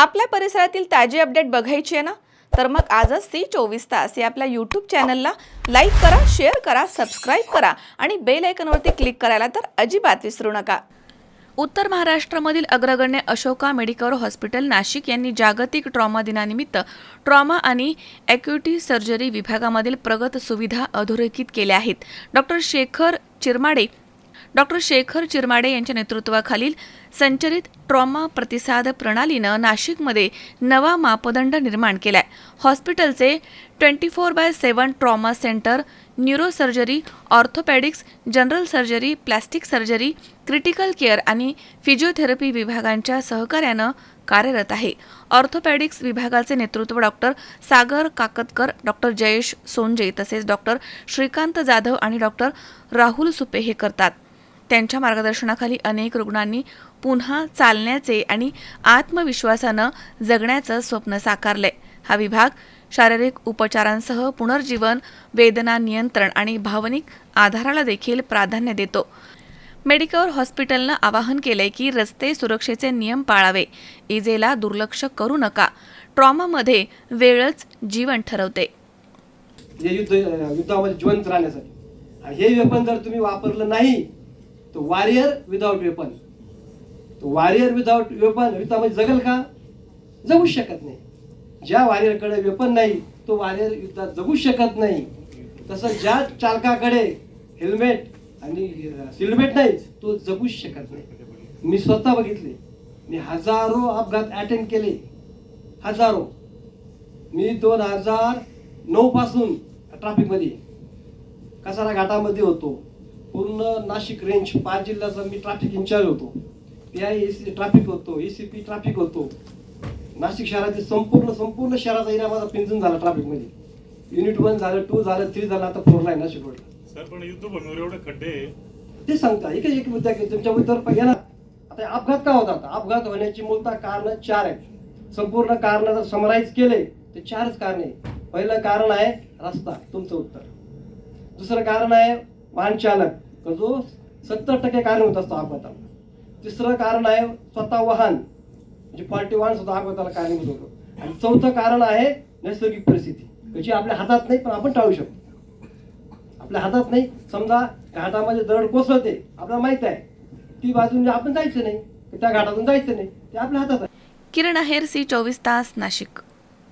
आपल्या परिसरातील ताजी अपडेट बघायची आहे ना? तर मग आजच ती चोवीस तास या आपल्या यूट्यूब चॅनलला लाईक करा शेअर करा सबस्क्राईब करा आणि बेल आयकनवरती क्लिक करायला तर अजिबात विसरू नका. उत्तर महाराष्ट्रामधील अग्रगण्य अशोका मेडिकल हॉस्पिटल नाशिक यांनी जागतिक ट्रॉमा दिनानिमित्त ट्रॉमा आणि ॲक्युटी सर्जरी विभागामधील प्रगत सुविधा अधोरेखित केल्या आहेत. डॉक्टर शेखर चिरमाडे डॉक्टर शेखर चिरमाडे यांच्या नेतृत्वाखालील संचलित ट्रॉमा प्रतिसाद प्रणालीनं नाशिकमध्ये नवा मापदंड निर्माण केलाय. हॉस्पिटलचे twenty four by seven trauma centre neurosurgery orthopaedics general surgery plastic surgery critical care आणि फिजिओथेरपी विभागांच्या सहकार्यानं कार्यरत आहे. ऑर्थोपॅडिक्स विभागाचे नेतृत्व डॉक्टर सागर काकतकर डॉक्टर जयेश सोंजे तसेच डॉक्टर श्रीकांत जाधव आणि डॉक्टर राहुल सुपे हे करतात. त्यांच्या मार्गदर्शनाखाली अनेक रुग्णांनी पुन्हा चालण्याचे आणि आत्मविश्वासानं जगण्याचं स्वप्न साकारलंय. हा विभाग शारीरिक उपचारांसह पुनर्जीवन वेदना नियंत्रण आणि भावनिक आधाराला देखील प्राधान्य देतो. मेडिकल हॉस्पिटलनं आवाहन केलंय की रस्ते सुरक्षेचे नियम पाळावे. इजेला दुर्लक्ष करू नका. ट्रॉमामध्ये वेळच जीवन ठरवते. हे युद्ध युद्धामध्ये जिवंत राहण्यासाठी. हे वेपन जर तुम्ही वापरलं नाही तर वॉरियर विदाउट वेपन तो वॉरियर विदाउट वेपन युद्धामध्ये जगल का? जगू शकत नाही. ज्या वॉरियरकडे वेपन नाही तो वॉरियर युद्धात जगू शकत नाही. तसं ज्या चालकाकडे हेल्मेट आणि हेल्मेट नाही तो जगूच शकत नाही. मी स्वतः बघितले. मी हजारो अपघात अटेंड केले. हजारो. मी दोन हजार नऊ पासून ट्रॅफिकमध्ये कसारा घाटामध्ये होतो. पूर्ण नाशिक रेंज पाच जिल्ह्याचा मी ट्रॅफिक इंचार्ज होतो. P I A C traffic होतो ए सी पी ट्रॅफिक होतो. नाशिक शहराचे संपूर्ण संपूर्ण शहराचा एरिया माझा पिंजून झाला ट्रॅफिकमध्ये युनिट वन झालं टू झालं थ्री झालं आता फोर लाईन नाशिक रोडला सर पण युद्धभूमीवर एवढे खड्डे. ते सांगता एक एक मुद्दा तुमच्या मुद्द्यावर पहिला ना आता अपघात का होतात? अपघात होण्याची मूलतः कारण चार आहेत. संपूर्ण कारण जर समराईज केले तर चारच कारण. आहे पहिलं कारण आहे रस्ता तुमचं उत्तर. दुसरं कारण आहे वाहन चालक जो सत्तर टक्के कारण होत असतो अपघाताला तिसरं कारण आहे स्वतः वाहन. म्हणजे क्वालिटी वाहन सुद्धा अपघाताला कारणीभूत होतो आणि चौथं कारण आहे नैसर्गिक परिस्थिती. जी आपल्या हातात नाही पण आपण टाळू शकतो. आपल्या हातात नाही समजा घाटामध्ये दरड कोसळते आपल्याला माहीत आहे. ती बाजून आपण जायचं नाही त्या घाटातून जायचं नाही ते आपल्या हातात आहे. किरण अहेर सी चोवीस तास नाशिक.